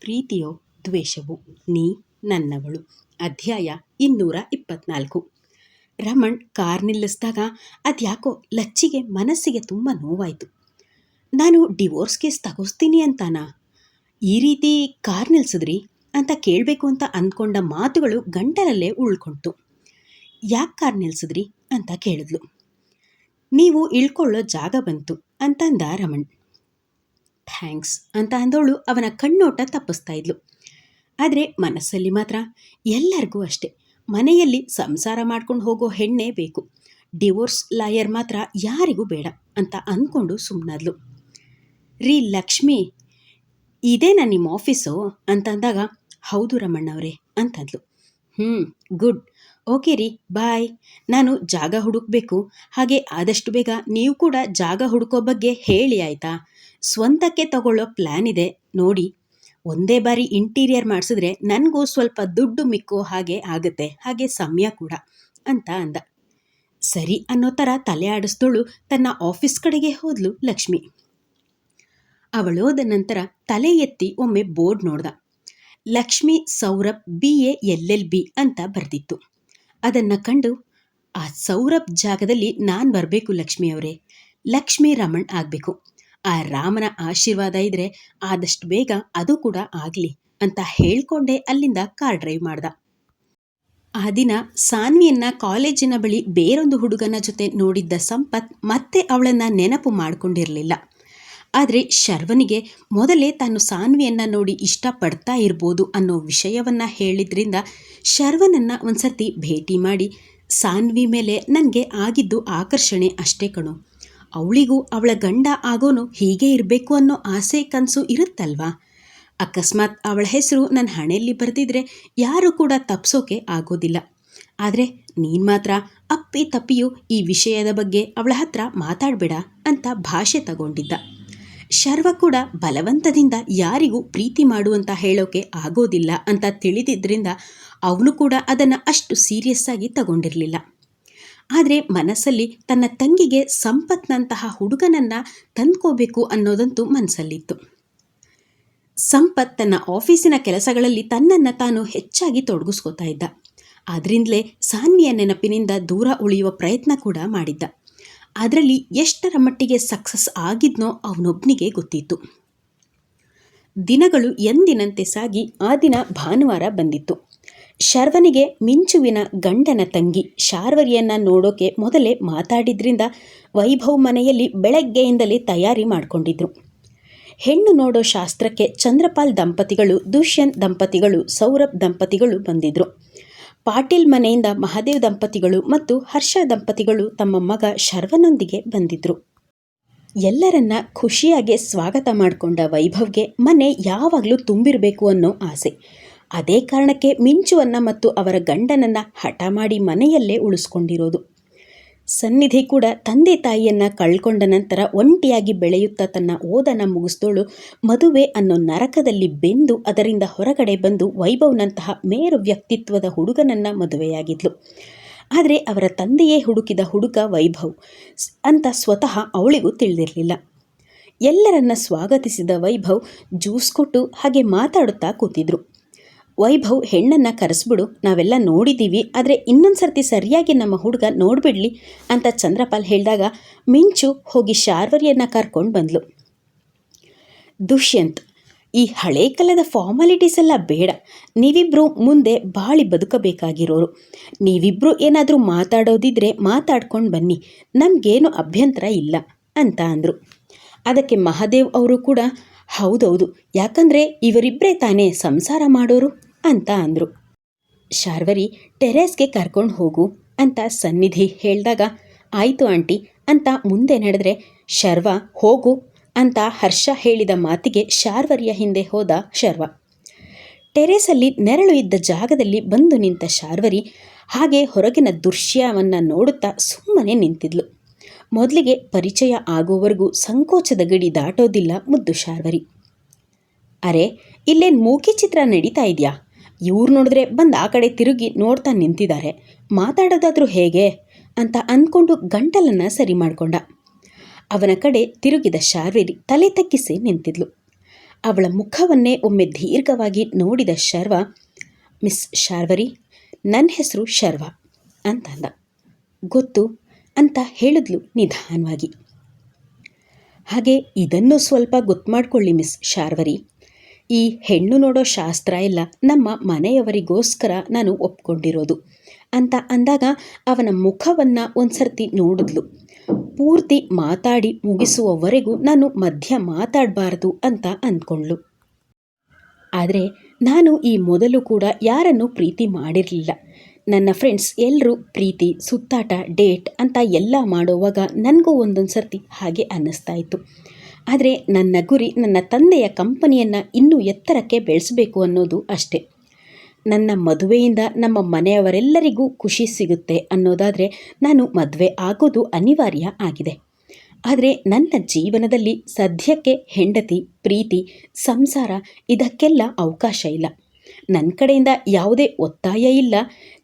ಪ್ರೀತಿಯೋ ದ್ವೇಷವೋ ನೀ ನನ್ನವಳು. ಅಧ್ಯಾಯ ಇನ್ನೂರ ಇಪ್ಪತ್ನಾಲ್ಕು. ರಮಣ್ ಕಾರ್ ನಿಲ್ಲಿಸಿದಾಗ ಅದ್ಯಾಕೋ ಲಚ್ಚಿಗೆ ಮನಸ್ಸಿಗೆ ತುಂಬ ನೋವಾಯಿತು. ನಾನು ಡಿವೋರ್ಸ್ ಕೇಸ್ ತಗೋಸ್ತೀನಿ ಅಂತಾನಾ? ಈ ರೀತಿ ಕಾರ್ ನಿಲ್ಸಿದ್ರಿ ಅಂತ ಕೇಳಬೇಕು ಅಂತ ಅಂದ್ಕೊಂಡ ಮಾತುಗಳು ಗಂಟಲಲ್ಲೇ ಉಳ್ಕೊಳ್ತು ಯಾಕೆ ಕಾರ್ ನಿಲ್ಸಿದ್ರಿ ಅಂತ ಕೇಳಿದ್ಲು. ನೀವು ಇಳ್ಕೊಳ್ಳೋ ಜಾಗ ಬಂತು ಅಂತಂದ ರಮಣ್. ಥ್ಯಾಂಕ್ಸ್ ಅಂತ ಅಂದವಳು ಅವನ ಕಣ್ಣೋಟ ತಪ್ಪಿಸ್ತಾ ಇದ್ಲು. ಆದರೆ ಮನಸ್ಸಲ್ಲಿ ಮಾತ್ರ ಎಲ್ಲರಿಗೂ ಅಷ್ಟೆ. ಮನೆಯಲ್ಲಿ ಸಂಸಾರ ಮಾಡ್ಕೊಂಡು ಹೋಗೋ ಹೆಣ್ಣೇ ಬೇಕು. ಡಿವೋರ್ಸ್ ಲಾಯರ್ ಮಾತ್ರ ಯಾರಿಗೂ ಬೇಡ ಅಂತ ಅಂದ್ಕೊಂಡು ಸುಮ್ಮನಾದ್ಲು ರೀ ಲಕ್ಷ್ಮಿ, ಇದೇನಾ ನಿಮ್ಮ ಆಫೀಸು? ಅಂತಂದಾಗ ಹೌದು ರಮಣ್ಣವರೇ ಅಂತಂದ್ಲು. ಹ್ಞೂ ಗುಡ್. ಓಕೆ ರೀ, ಬಾಯ್. ನಾನು ಜಾಗ ಹುಡುಕಬೇಕು. ಹಾಗೆ ಆದಷ್ಟು ಬೇಗ ನೀವು ಕೂಡ ಜಾಗ ಹುಡುಕೋ ಬಗ್ಗೆ ಹೇಳಿ ಆಯಿತಾ? ಸ್ವಂತಕ್ಕೆ ತಗೊಳ್ಳೋ ಪ್ಲ್ಯಾನ್ ಇದೆ. ನೋಡಿ, ಒಂದೇ ಬಾರಿ ಇಂಟೀರಿಯರ್ ಮಾಡಿಸಿದ್ರೆ ನನಗೂ ಸ್ವಲ್ಪ ದುಡ್ಡು ಮಿಕ್ಕೋ ಹಾಗೆ ಆಗುತ್ತೆ. ಹಾಗೆ ಸಮಯ ಕೂಡ ಅಂತ ಅಂದ. ಸರಿ ಅನ್ನೋ ಥರ ತಲೆ ಆಡಿಸ್ದೋಳು ತನ್ನ ಆಫೀಸ್ ಕಡೆಗೆ ಹೋದ್ಲು ಲಕ್ಷ್ಮಿ. ಅವಳೋದ ನಂತರ ತಲೆ ಎತ್ತಿ ಒಮ್ಮೆ ಬೋರ್ಡ್ ನೋಡ್ದ. Lakshmi Saurabh B A L L B ಅಂತ ಬರೆದಿತ್ತು. ಅದನ್ನು ಕಂಡು, ಆ ಸೌರಭ್ ಜಾಗದಲ್ಲಿ ನಾನು ಬರಬೇಕು ಲಕ್ಷ್ಮಿ ಅವರೇ. ಲಕ್ಷ್ಮಿ ರಮಣ್ ಆಗಬೇಕು. ಆ ರಾಮನ ಆಶೀರ್ವಾದ ಇದ್ರೆ ಆದಷ್ಟು ಬೇಗ ಅದು ಕೂಡ ಆಗಲಿ ಅಂತ ಹೇಳ್ಕೊಂಡೇ ಅಲ್ಲಿಂದ ಕಾರ್ ಡ್ರೈವ್ ಮಾಡ್ದ. ಆ ದಿನ ಸಾನ್ವಿಯನ್ನ ಕಾಲೇಜಿನ ಬಳಿ ಬೇರೊಂದು ಹುಡುಗನ ಜೊತೆ ನೋಡಿದ್ದ ಸಂಪತ್ ಮತ್ತೆ ಅವಳನ್ನ ನೆನಪು ಮಾಡಿಕೊಂಡಿರಲಿಲ್ಲ. ಆದರೆ ಶರ್ವನಿಗೆ ಮೊದಲೇ ತಾನು ಸಾನ್ವಿಯನ್ನ ನೋಡಿ ಇಷ್ಟಪಡ್ತಾ ಇರ್ಬೋದು ಅನ್ನೋ ವಿಷಯವನ್ನ ಹೇಳಿದ್ರಿಂದ ಶರ್ವನನ್ನ ಒಂದ್ಸರ್ತಿ ಭೇಟಿ ಮಾಡಿ, ಸಾನ್ವಿ ಮೇಲೆ ನನಗೆ ಆಗಿದ್ದು ಆಕರ್ಷಣೆ ಅಷ್ಟೇ ಕಣೋ. ಅವಳಿಗೂ ಅವಳ ಗಂಡ ಆಗೋನು ಹೀಗೆ ಇರಬೇಕು ಅನ್ನೋ ಆಸೆ ಕನಸು ಇರುತ್ತಲ್ವಾ? ಅಕಸ್ಮಾತ್ ಅವಳ ಹೆಸರು ನನ್ನ ಹಣೆಯಲ್ಲಿ ಬರೆದಿದ್ರೆ ಯಾರೂ ಕೂಡ ತಪ್ಸೋಕೆ ಆಗೋದಿಲ್ಲ. ಆದರೆ ನೀನು ಮಾತ್ರ ಅಪ್ಪಿ ತಪ್ಪಿಯು ಈ ವಿಷಯದ ಬಗ್ಗೆ ಅವಳ ಹತ್ರ ಮಾತಾಡಬೇಡ ಅಂತ ಭಾಷೆ ತಗೊಂಡಿದ್ದ. ಶರ್ವ ಕೂಡ ಬಲವಂತದಿಂದ ಯಾರಿಗೂ ಪ್ರೀತಿ ಮಾಡುವಂತ ಹೇಳೋಕೆ ಆಗೋದಿಲ್ಲ ಅಂತ ತಿಳಿದಿದ್ದರಿಂದ ಅವನು ಕೂಡ ಅದನ್ನು ಅಷ್ಟು ಸೀರಿಯಸ್ ಆಗಿ ತಗೊಂಡಿರಲಿಲ್ಲ. ಆದರೆ ಮನಸ್ಸಲ್ಲಿ ತನ್ನ ತಂಗಿಗೆ ಸಂಪತ್ನಂತಹ ಹುಡುಗನನ್ನು ತಂದ್ಕೋಬೇಕು ಅನ್ನೋದಂತೂ ಮನಸ್ಸಲ್ಲಿತ್ತು ಸಂಪತ್ ತನ್ನ ಆಫೀಸಿನ ಕೆಲಸಗಳಲ್ಲಿ ತನ್ನನ್ನು ತಾನು ಹೆಚ್ಚಾಗಿ ತೊಡಗಿಸ್ಕೋತಾ ಇದ್ದ. ಆದ್ರಿಂದಲೇ ಸಾನ್ವಿಯ ನೆನಪಿನಿಂದ ದೂರ ಉಳಿಯುವ ಪ್ರಯತ್ನ ಕೂಡ ಮಾಡಿದ್ದ. ಅದರಲ್ಲಿ ಎಷ್ಟರ ಮಟ್ಟಿಗೆ ಸಕ್ಸಸ್ ಆಗಿದ್ನೋ ಅವನೊಬ್ಬನಿಗೆ ಗೊತ್ತಿತ್ತು. ದಿನಗಳು ಎಂದಿನಂತೆ ಸಾಗಿ ಆ ದಿನ ಭಾನುವಾರ ಬಂದಿತ್ತು. ಶರ್ವನಿಗೆ ಮಿಂಚುವಿನ ಗಂಡನ ತಂಗಿ ಶಾರ್ವರಿಯನ್ನ ನೋಡೋಕೆ ಮೊದಲೇ ಮಾತಾಡಿದ್ರಿಂದ ವೈಭವ್ ಮನೆಯಲ್ಲಿ ಬೆಳಗ್ಗೆಯಿಂದಲೇ ತಯಾರಿ ಮಾಡಿಕೊಂಡಿದ್ರು. ಹೆಣ್ಣು ನೋಡೋ ಶಾಸ್ತ್ರಕ್ಕೆ ಚಂದ್ರಪಾಲ್ ದಂಪತಿಗಳು, ದುಷ್ಯಂತ್ ದಂಪತಿಗಳು, ಸೌರಭ್ ದಂಪತಿಗಳು ಬಂದಿದ್ರು. ಪಾಟೀಲ್ ಮನೆಯಿಂದ ಮಹಾದೇವ್ ದಂಪತಿಗಳು ಮತ್ತು ಹರ್ಷ ದಂಪತಿಗಳು ತಮ್ಮ ಮಗ ಶರ್ವನೊಂದಿಗೆ ಬಂದಿದ್ರು. ಎಲ್ಲರನ್ನ ಖುಷಿಯಾಗಿ ಸ್ವಾಗತ ಮಾಡಿಕೊಂಡ ವೈಭವ್ಗೆ ಮನೆ ಯಾವಾಗಲೂ ತುಂಬಿರಬೇಕು ಅನ್ನೋ ಆಸೆ. ಅದೇ ಕಾರಣಕ್ಕೆ ಮಿಂಚುವನ್ನ ಮತ್ತು ಅವರ ಗಂಡನನ್ನ ಹಠ ಮಾಡಿ ಮನೆಯಲ್ಲೇ ಉಳಿಸ್ಕೊಂಡಿರೋದು. ಸನ್ನಿಧಿ ಕೂಡ ತಂದೆ ತಾಯಿಯನ್ನ ಕಳ್ಕೊಂಡ ನಂತರ ಒಂಟಿಯಾಗಿ ಬೆಳೆಯುತ್ತಾ ತನ್ನ ಓದನ ಮುಗಿಸ್ತೋಳು ಮದುವೆ ಅನ್ನೋ ನರಕದಲ್ಲಿ ಬೆಂದು ಅದರಿಂದ ಹೊರಗಡೆ ಬಂದು ವೈಭವ್ನಂತಹ ಮೇರು ವ್ಯಕ್ತಿತ್ವದ ಹುಡುಗನನ್ನ ಮದುವೆಯಾಗಿದ್ಲು. ಆದರೆ ಅವರ ತಂದೆಯೇ ಹುಡುಕಿದ ಹುಡುಗ ವೈಭವ್. ಅಂತ ಸ್ವತಃ ಅವಳಿಗೂ ತಿಳಿದಿರಲಿಲ್ಲ. ಎಲ್ಲರನ್ನ ಸ್ವಾಗತಿಸಿದ ವೈಭವ್ ಜ್ಯೂಸ್ ಕೊಟ್ಟು ಹಾಗೆ ಮಾತಾಡುತ್ತಾ ಕೂತಿದ್ರು. ವೈಭವ್ ಹೆಣ್ಣನ್ನು ಕರೆಸ್ಬಿಡು, ನಾವೆಲ್ಲ ನೋಡಿದ್ದೀವಿ ಆದರೆ ಇನ್ನೊಂದು ಸರ್ತಿ ಸರಿಯಾಗಿ ನಮ್ಮ ಹುಡುಗ ನೋಡಿಬಿಡ್ಲಿ ಅಂತ ಚಂದ್ರಪಾಲ್ ಹೇಳಿದಾಗ ಮಿಂಚು ಹೋಗಿ ಶಾರ್ವರಿಯನ್ನು ಕರ್ಕೊಂಡು ಬಂದ್ಲು. ದುಷ್ಯಂತ್, ಈ ಹಳೆ ಕಾಲದ ಫಾರ್ಮಾಲಿಟೀಸ್ ಎಲ್ಲ ಬೇಡ. ನೀವಿಬ್ಬರು ಮುಂದೆ ಬಾಳಿ ಬದುಕಬೇಕಾಗಿರೋರು. ನೀವಿಬ್ಬರು ಏನಾದರೂ ಮಾತಾಡೋದಿದ್ರೆ ಮಾತಾಡ್ಕೊಂಡು ಬನ್ನಿ, ನಮಗೇನು ಅಭ್ಯಂತರ ಇಲ್ಲ ಅಂತ ಅಂದರು. ಅದಕ್ಕೆ ಮಹಾದೇವ್ ಅವರು ಕೂಡ, ಹೌದೌದು, ಯಾಕಂದರೆ ಇವರಿಬ್ಬರೇ ತಾನೇ ಸಂಸಾರ ಮಾಡೋರು. ಅಂತ ಅಂದರು. ಶಾರ್ವರಿ, ಟೆರೇಸ್ಗೆ ಕರ್ಕೊಂಡು ಹೋಗು ಅಂತ ಸನ್ನಿಧಿ ಹೇಳಿದಾಗ, ಆಯಿತು ಆಂಟಿ ಅಂತ ಮುಂದೆ ನಡೆದ್ರೆ, ಶರ್ವ, ಹೋಗು ಅಂತ ಹರ್ಷ ಹೇಳಿದ ಮಾತಿಗೆ ಶಾರ್ವರಿಯ ಹಿಂದೆ ಹೋದ ಶರ್ವ. ಟೆರೇಸಲ್ಲಿ ನೆರಳು ಇದ್ದ ಜಾಗದಲ್ಲಿ ಬಂದು ನಿಂತ ಶಾರ್ವರಿ ಹಾಗೆ ಹೊರಗಿನ ದೃಶ್ಯವನ್ನು ನೋಡುತ್ತಾ ಸುಮ್ಮನೆ ನಿಂತಿದ್ಲು. ಮೊದಲಿಗೆ ಪರಿಚಯ ಆಗೋವರೆಗೂ ಸಂಕೋಚದ ಗಡಿ ದಾಟೋದಿಲ್ಲ ಮುದ್ದು ಶಾರ್ವರಿ. ಅರೆ, ಇಲ್ಲೇನು ಮೂಕಿ ಚಿತ್ರ ನಡೀತಾ ಇದೆಯಾ? ಇವ್ರು ನೋಡಿದ್ರೆ ಬಂದು ಆ ಕಡೆ ತಿರುಗಿ ನೋಡ್ತಾ ನಿಂತಿದ್ದಾರೆ ಮಾತಾಡೋದಾದರೂ ಹೇಗೆ? ಅಂತ ಅಂದ್ಕೊಂಡು ಗಂಟಲನ್ನು ಸರಿ ಮಾಡಿಕೊಂಡ. ಅವನ ಕಡೆ ತಿರುಗಿದ ಶಾರ್ವೇರಿ ತಲೆ ತಕ್ಕಿಸಿ ನಿಂತಿದ್ಲು. ಅವಳ ಮುಖವನ್ನೇ ಒಮ್ಮೆ ದೀರ್ಘವಾಗಿ ನೋಡಿದ ಶರ್ವ, ಮಿಸ್ ಶಾರ್ವರಿ ನನ್ನ ಹೆಸರು ಶರ್ವ ಅಂತಂದ. ಗೊತ್ತು ಅಂತ ಹೇಳಿದ್ಲು ನಿಧಾನವಾಗಿ. ಹಾಗೆ ಇದನ್ನು ಸ್ವಲ್ಪ ಗೊತ್ತು ಮಾಡ್ಕೊಳ್ಳಿ ಮಿಸ್ ಶಾರ್ವರಿ. ಈ ಹೆಣ್ಣು ನೋಡೋ ಶಾಸ್ತ್ರ ಎಲ್ಲ ನಮ್ಮ ಮನೆಯವರಿಗೋಸ್ಕರ ನಾನು ಒಪ್ಕೊಂಡಿರೋದು ಅಂತ ಅಂದಾಗ ಅವನ ಮುಖವನ್ನು ಒಂದ್ಸರ್ತಿ ನೋಡಿದ್ಲು. ಪೂರ್ತಿ ಮಾತಾಡಿ ಮುಗಿಸುವವರೆಗೂ ನಾನು ಮಧ್ಯ ಮಾತಾಡಬಾರ್ದು ಅಂತ ಅಂದ್ಕೊಂಡ್ಳು. ಆದರೆ ನಾನು ಈ ಮೊದಲು ಕೂಡ ಯಾರನ್ನು ಪ್ರೀತಿ ಮಾಡಿರಲಿಲ್ಲ. ನನ್ನ ಫ್ರೆಂಡ್ಸ್ ಎಲ್ಲರೂ ಪ್ರೀತಿ, ಸುತ್ತಾಟ ಡೇಟ್ ಅಂತ ಎಲ್ಲ ಮಾಡುವಾಗ ನನಗೂ ಒಂದೊಂದು ಸರ್ತಿ ಹಾಗೆ ಅನ್ನಿಸ್ತಾ ಇತ್ತು. ಆದರೆ ನನ್ನ ಗುರಿ ನನ್ನ ತಂದೆಯ ಕಂಪನಿಯನ್ನು ಇನ್ನೂ ಎತ್ತರಕ್ಕೆ ಬೆಳೆಸಬೇಕು ಅನ್ನೋದು ಅಷ್ಟೇ. ನನ್ನ ಮದುವೆಯಿಂದ ನಮ್ಮ ಮನೆಯವರೆಲ್ಲರಿಗೂ ಖುಷಿ ಸಿಗುತ್ತೆ ಅನ್ನೋದಾದರೆ ನಾನು ಮದುವೆ ಆಗೋದು ಅನಿವಾರ್ಯ ಆಗಿದೆ. ಆದರೆ ನನ್ನ ಜೀವನದಲ್ಲಿ ಸದ್ಯಕ್ಕೆ ಹೆಂಡತಿ, ಪ್ರೀತಿ, ಸಂಸಾರ ಇದಕ್ಕೆಲ್ಲ ಅವಕಾಶ ಇಲ್ಲ. ನನ್ನ ಕಡೆಯಿಂದ ಯಾವುದೇ ಒತ್ತಾಯ ಇಲ್ಲ.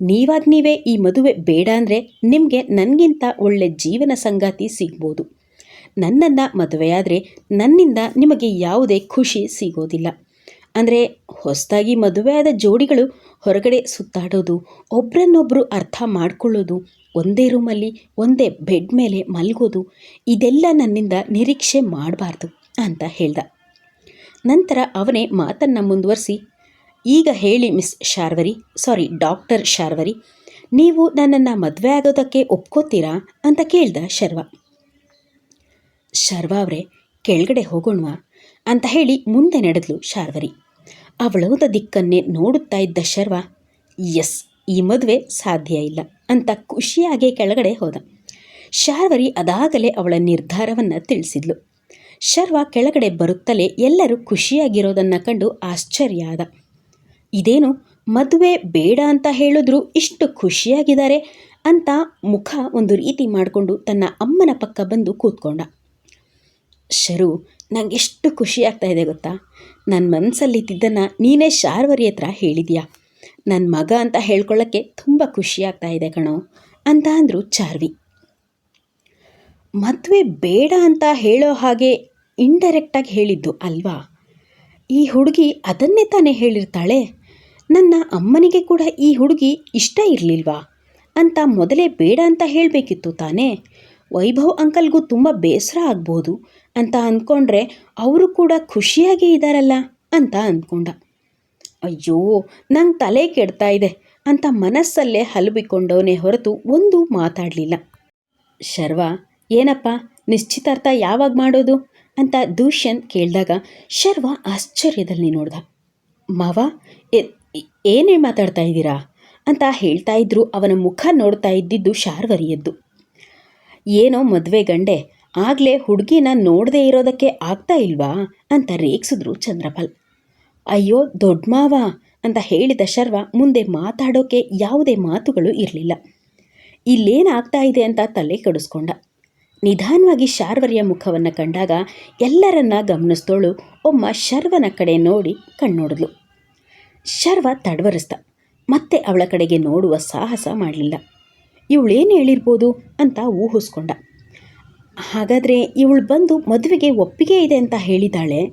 ನೀವಾಗ ನೀವೇ ಈ ಮದುವೆ ಬೇಡ ಅಂದರೆ ನಿಮಗೆ ನನಗಿಂತ ಒಳ್ಳೆ ಜೀವನ ಸಂಗಾತಿ ಸಿಗ್ಬೋದು. ನನ್ನನ್ನು ಮದುವೆಯಾದರೆ ನನ್ನಿಂದ ನಿಮಗೆ ಯಾವುದೇ ಖುಷಿ ಸಿಗೋದಿಲ್ಲ. ಅಂದರೆ ಹೊಸದಾಗಿ ಮದುವೆಯಾದ ಜೋಡಿಗಳು ಹೊರಗಡೆ ಸುತ್ತಾಡೋದು ಒಬ್ರನ್ನೊಬ್ಬರು ಅರ್ಥ ಮಾಡಿಕೊಳ್ಳೋದು, ಒಂದೇ ರೂಮಲ್ಲಿ ಒಂದೇ ಬೆಡ್ ಮೇಲೆ ಮಲಗೋದು, ಇದೆಲ್ಲ ನನ್ನಿಂದ ನಿರೀಕ್ಷೆ ಮಾಡಬಾರ್ದು ಅಂತ ಹೇಳ್ದ. ನಂತರ ಅವನೇ ಮಾತನ್ನು ಮುಂದುವರಿಸಿ, ಈಗ ಹೇಳಿ miss Sharvari, sorry doctor Sharvari, ನೀವು ನನ್ನನ್ನು ಮದುವೆ ಆಗೋದಕ್ಕೆ ಒಪ್ಕೋತೀರಾ? ಅಂತ ಕೇಳ್ದ ಶರ್ವ. ಶರ್ವ ಅವರೇ, ಕೆಳಗಡೆ ಹೋಗೋಣವಾ? ಅಂತ ಹೇಳಿ ಮುಂದೆ ನಡೆದ್ಲು ಶಾರ್ವರಿ. ಅವಳೋದ ದಿಕ್ಕನ್ನೇ ನೋಡುತ್ತಾ ಇದ್ದ ಶರ್ವ, ಎಸ್, ಈ ಮದುವೆ ಸಾಧ್ಯ ಇಲ್ಲ ಅಂತ ಖುಷಿಯಾಗಿ ಕೆಳಗಡೆ ಹೋದ. ಶಾರ್ವರಿ ಅದಾಗಲೇ ಅವಳ ನಿರ್ಧಾರವನ್ನು ತಿಳಿಸಿದ್ಲು. ಶರ್ವ ಕೆಳಗಡೆ ಬರುತ್ತಲೇ ಎಲ್ಲರೂ ಖುಷಿಯಾಗಿರೋದನ್ನು ಕಂಡು ಆಶ್ಚರ್ಯ ಆದ. ಇದೇನು, ಮದುವೆ ಬೇಡ ಅಂತ ಹೇಳಿದ್ರು ಇಷ್ಟು ಖುಷಿಯಾಗಿದ್ದಾರೆ? ಅಂತ ಮುಖ ಒಂದು ರೀತಿ ಮಾಡಿಕೊಂಡು ತನ್ನ ಅಮ್ಮನ ಪಕ್ಕ ಬಂದು ಕೂತ್ಕೊಂಡ. ಶರು ನಂಗೆ ಎಷ್ಟು ಖುಷಿ ಆಗ್ತಾ ಇದೆ ಗೊತ್ತಾ? ನನ್ನ ಮನಸ್ಸಲ್ಲಿದ್ದನ್ನು ನೀನೇ ಶಾರ್ವರಿ ಹತ್ರ ಹೇಳಿದ್ಯಾ? ನನ್ನ ಮಗ ಅಂತ ಹೇಳ್ಕೊಳ್ಳೋಕ್ಕೆ ತುಂಬ ಖುಷಿ ಆಗ್ತಾ ಇದೆ ಕಣೋ, ಅಂತ ಅಂದರು ಚಾರ್ವಿ. ಮದುವೆ ಬೇಡ ಅಂತ ಹೇಳೋ ಹಾಗೆ ಇಂಡೈರೆಕ್ಟಾಗಿ ಹೇಳಿದ್ದು ಅಲ್ವಾ? ಈ ಹುಡುಗಿ ಅದನ್ನೇ ತಾನೇ ಹೇಳಿರ್ತಾಳೆ? ನನ್ನ ಅಮ್ಮನಿಗೆ ಕೂಡ ಈ ಹುಡುಗಿ ಇಷ್ಟ ಇರಲಿಲ್ವಾ? ಅಂತ ಮೊದಲೇ ಬೇಡ ಅಂತ ಹೇಳಬೇಕಿತ್ತು ತಾನೇ? ವೈಭವ್ ಅಂಕಲ್ಗೂ ತುಂಬ ಬೇಸರ ಆಗ್ಬೋದು ಅಂತ ಅಂದ್ಕೊಂಡ್ರೆ ಅವರು ಕೂಡ ಖುಷಿಯಾಗಿ ಇದ್ದಾರಲ್ಲ ಅಂತ ಅಂದ್ಕೊಂಡ ಅಯ್ಯೋ, ನಂಗೆ ತಲೆ ಕೆಡ್ತಾ ಇದೆ ಅಂತ ಮನಸ್ಸಲ್ಲೇ ಹಲಬಿಕೊಂಡವನೇ ಹೊರತು ಒಂದು ಮಾತಾಡಲಿಲ್ಲ. ಶರ್ವ, ಏನಪ್ಪ, ನಿಶ್ಚಿತಾರ್ಥ ಯಾವಾಗ ಮಾಡೋದು? ಅಂತ ದೂಷ್ಯನ್ ಕೇಳಿದಾಗ ಶರ್ವ ಆಶ್ಚರ್ಯದಲ್ಲಿ ನೋಡ್ದ. ಮಾವ ಏನೇ ಮಾತಾಡ್ತಾ ಇದ್ದೀರಾ? ಅಂತ ಹೇಳ್ತಾ ಇದ್ರು ಅವನ ಮುಖ ನೋಡ್ತಾ ಇದ್ದಿದ್ದು ಶಾರ್ವರಿಯದ್ದು. ಏನೋ ಮದುವೆ ಗಂಡೆ ಆಗಲೇ ಹುಡುಗಿನ ನೋಡದೇ ಇರೋದಕ್ಕೆ ಆಗ್ತಾ ಇಲ್ವಾ? ಅಂತ ರೇಗಿಸಿದ್ರು ಚಂದ್ರಪಾಲ್. ಅಯ್ಯೋ, ದೊಡ್ಡ ಮಾವ ಅಂತ ಹೇಳಿದ ಶರ್ವ ಮುಂದೆ ಮಾತಾಡೋಕೆ ಯಾವುದೇ ಮಾತುಗಳು ಇರಲಿಲ್ಲ. ಇಲ್ಲೇನಾಗ್ತಾ ಇದೆ ಅಂತ ತಲೆ ಕೆಡಿಸ್ಕೊಂಡ. ನಿಧಾನವಾಗಿ ಶಾರ್ವರಿಯ ಮುಖವನ್ನು ಕಂಡಾಗ ಎಲ್ಲರನ್ನ ಗಮನಿಸ್ತೋಳು ಒಮ್ಮ ಶರ್ವನ ಕಡೆ ನೋಡಿ ಕಣ್ಣೋಡಿದ್ಲು. ಶರ್ವ ತಡವರಿಸ್ದ. ಮತ್ತೆ ಅವಳ ಕಡೆಗೆ ನೋಡುವ ಸಾಹಸ ಮಾಡಲಿಲ್ಲ. ಇವಳೇನು ಹೇಳಿರ್ಬೋದು? ಅಂತ ಊಹಿಸ್ಕೊಂಡ. ಹಾಗಾದರೆ ಇವಳು ಬಂದು ಮದುವೆಗೆ ಒಪ್ಪಿಗೆ ಇದೆ ಅಂತ ಹೇಳಿದ್ದಾಳೆ.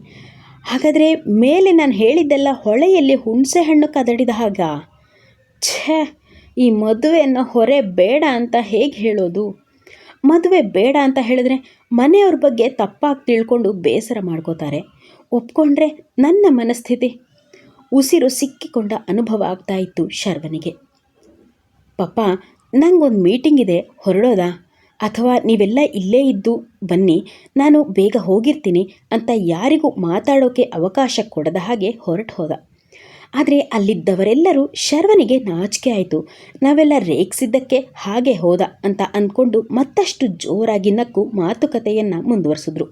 ಹಾಗಾದರೆ ಮೇಲೆ ನಾನು ಹೇಳಿದ್ದೆಲ್ಲ ಹೊಳೆಯಲ್ಲಿ ಹುಣಸೆ ಹಣ್ಣು ಕದಡಿದ ಹಾಗ? ಛೇ, ಈ ಮದುವೆಯನ್ನು ಹೊರೆ ಬೇಡ ಅಂತ ಹೇಗೆ ಹೇಳೋದು? ಮದುವೆ ಬೇಡ ಅಂತ ಹೇಳಿದ್ರೆ ಮನೆಯವ್ರ ಬಗ್ಗೆ ತಪ್ಪಾಗಿ ತಿಳ್ಕೊಂಡು ಬೇಸರ ಮಾಡ್ಕೋತಾರೆ. ಒಪ್ಕೊಂಡ್ರೆ ನನ್ನ ಮನಸ್ಥಿತಿ ಉಸಿರು ಸಿಕ್ಕಿಕೊಂಡ ಅನುಭವ ಆಗ್ತಾ ಇತ್ತು ಶರ್ವನಿಗೆ. ಪಪ್ಪ ನಂಗೊಂದು ಮೀಟಿಂಗ್ ಇದೆ, ಹೊರಡೋದಾ? ಅಥವಾ ನೀವೆಲ್ಲ ಇಲ್ಲೇ ಇದ್ದು ಬನ್ನಿ, ನಾನು ಬೇಗ ಹೋಗಿರ್ತೀನಿ ಅಂತ ಯಾರಿಗೂ ಮಾತಾಡೋಕೆ ಅವಕಾಶ ಕೊಡದ ಹಾಗೆ ಹೊರಟು ಹೋದ. ಆದರೆ ಅಲ್ಲಿದ್ದವರೆಲ್ಲರೂ ಶರ್ವನಿಗೆ ನಾಚಿಕೆ ಆಯಿತು. ನಾವೆಲ್ಲ ರೇಗಿಸಿದ್ದಕ್ಕೆ ಹಾಗೆ ಹೋದ ಅಂತ ಅಂದ್ಕೊಂಡು ಮತ್ತಷ್ಟು ಜೋರಾಗಿ ನಕ್ಕು ಮಾತುಕತೆಯನ್ನು ಮುಂದುವರಿಸಿದ್ರು.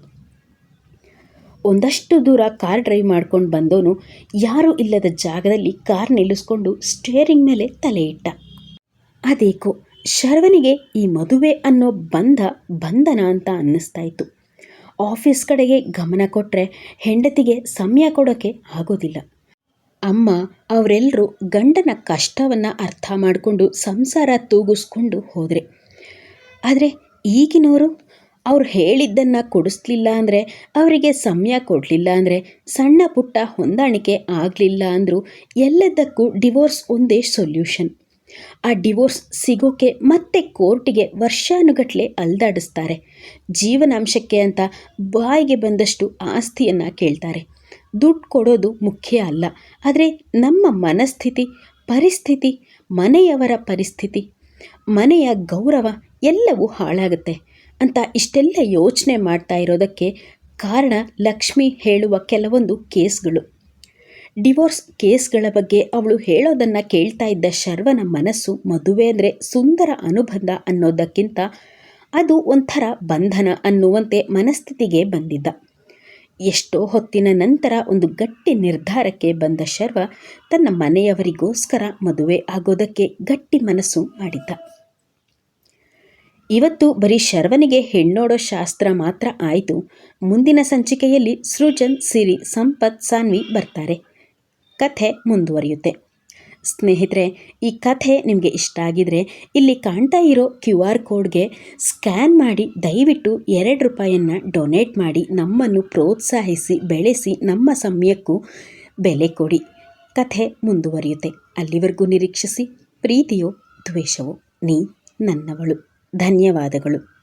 ಒಂದಷ್ಟು ದೂರ ಕಾರ್ ಡ್ರೈವ್ ಮಾಡ್ಕೊಂಡು ಬಂದವನು ಯಾರೂ ಇಲ್ಲದ ಜಾಗದಲ್ಲಿ ಕಾರ್ ನಿಲ್ಲಿಸ್ಕೊಂಡು ಸ್ಟೇರಿಂಗ್ ಮೇಲೆ ತಲೆ ಇಟ್ಟ. ಅದೇಕೋ ಶರ್ವನಿಗೆ ಈ ಮದುವೆ ಅನ್ನೋ ಬಂಧ ಬಂಧನ ಅಂತ ಅನ್ನಿಸ್ತಾ ಇತ್ತು. ಆಫೀಸ್ ಕಡೆಗೆ ಗಮನ ಕೊಟ್ಟರೆ ಹೆಂಡತಿಗೆ ಸಮಯ ಕೊಡೋಕ್ಕೆ ಆಗೋದಿಲ್ಲ. ಅಮ್ಮ ಅವರೆಲ್ಲರೂ ಗಂಡನ ಕಷ್ಟವನ್ನು ಅರ್ಥ ಮಾಡಿಕೊಂಡು ಸಂಸಾರ ತೂಗಿಸ್ಕೊಂಡು ಹೋದರೆ. ಆದರೆ ಈಗಿನವರು ಅವ್ರು ಹೇಳಿದ್ದನ್ನು ಕೊಡಿಸ್ಲಿಲ್ಲ ಅಂದರೆ, ಅವರಿಗೆ ಸಮಯ ಕೊಡಲಿಲ್ಲ ಅಂದರೆ, ಸಣ್ಣ ಪುಟ್ಟ ಹೊಂದಾಣಿಕೆ ಆಗಲಿಲ್ಲ ಅಂದರೂ ಎಲ್ಲದಕ್ಕೂ ಡಿವೋರ್ಸ್ ಒಂದೇ ಸೊಲ್ಯೂಷನ್. ಆ ಡಿವೋರ್ಸ್ ಸಿಗೋಕೆ ಮತ್ತೆ ಕೋರ್ಟಿಗೆ ವರ್ಷಾನುಗಟ್ಲೆ ಅಲ್ದಾಡಿಸ್ತಾರೆ. ಜೀವನಾಂಶಕ್ಕೆ ಅಂತ ಬಾಯಿಗೆ ಬಂದಷ್ಟು ಆಸ್ತಿಯನ್ನು ಕೇಳ್ತಾರೆ. ದುಡ್ಡು ಕೊಡೋದು ಮುಖ್ಯ ಅಲ್ಲ. ಆದರೆ ನಮ್ಮ ಮನಸ್ಥಿತಿ, ಪರಿಸ್ಥಿತಿ, ಮನೆಯವರ ಪರಿಸ್ಥಿತಿ, ಮನೆಯ ಗೌರವ ಎಲ್ಲವೂ ಹಾಳಾಗುತ್ತೆ ಅಂತ ಇಷ್ಟೆಲ್ಲ ಯೋಚನೆ ಮಾಡ್ತಾ ಇರೋದಕ್ಕೆ ಕಾರಣ ಲಕ್ಷ್ಮಿ ಹೇಳುವ ಕೆಲವೊಂದು ಕೇಸ್ಗಳು. ಡಿವೋರ್ಸ್ ಕೇಸ್ಗಳ ಬಗ್ಗೆ ಅವಳು ಹೇಳೋದನ್ನು ಕೇಳ್ತಾ ಇದ್ದ ಶರ್ವನ ಮನಸ್ಸು ಮದುವೆ ಅಂದರೆ ಸುಂದರ ಅನುಬಂಧ ಅನ್ನೋದಕ್ಕಿಂತ ಅದು ಒಂಥರ ಬಂಧನ ಅನ್ನುವಂತೆ ಮನಸ್ಥಿತಿಗೆ ಬಂದಿದ್ದ. ಎಷ್ಟೋ ಹೊತ್ತಿನ ನಂತರ ಒಂದು ಗಟ್ಟಿ ನಿರ್ಧಾರಕ್ಕೆ ಬಂದ ಶರ್ವ ತನ್ನ ಮನೆಯವರಿಗೋಸ್ಕರ ಮದುವೆ ಆಗೋದಕ್ಕೆ ಗಟ್ಟಿ ಮನಸ್ಸು ಮಾಡಿದ್ದ. ಇವತ್ತು ಬರೀ ಶರ್ವನಿಗೆ ಹೆಣ್ಣೋಡೋ ಶಾಸ್ತ್ರ ಮಾತ್ರ ಆಯಿತು. ಮುಂದಿನ ಸಂಚಿಕೆಯಲ್ಲಿ ಸೃಜನ್, ಸಿರಿ, ಸಂಪತ್, ಸಾನ್ವಿ ಬರ್ತಾರೆ. ಕಥೆ ಮುಂದುವರಿಯುತ್ತೆ. ಸ್ನೇಹಿತರೆ, ಈ ಕಥೆ ನಿಮಗೆ ಇಷ್ಟ ಆಗಿದರೆ ಇಲ್ಲಿ ಕಾಣ್ತಾ ಇರೋ ಕ್ಯೂ ಆರ್ ಕೋಡ್ಗೆ ಸ್ಕ್ಯಾನ್ ಮಾಡಿ ದಯವಿಟ್ಟು ಎರಡು ರೂಪಾಯಿಯನ್ನು ಡೊನೇಟ್ ಮಾಡಿ ನಮ್ಮನ್ನು ಪ್ರೋತ್ಸಾಹಿಸಿ, ಬೆಳೆಸಿ, ನಮ್ಮ ಸಮಯಕ್ಕೂ ಬೆಲೆ ಕೊಡಿ. ಕಥೆ ಮುಂದುವರಿಯುತ್ತೆ. ಅಲ್ಲಿವರೆಗೂ ನಿರೀಕ್ಷಿಸಿ, ಪ್ರೀತಿಯೋ ದ್ವೇಷವೋ, ನೀ ನನ್ನವಳು. ಧನ್ಯವಾದಗಳು.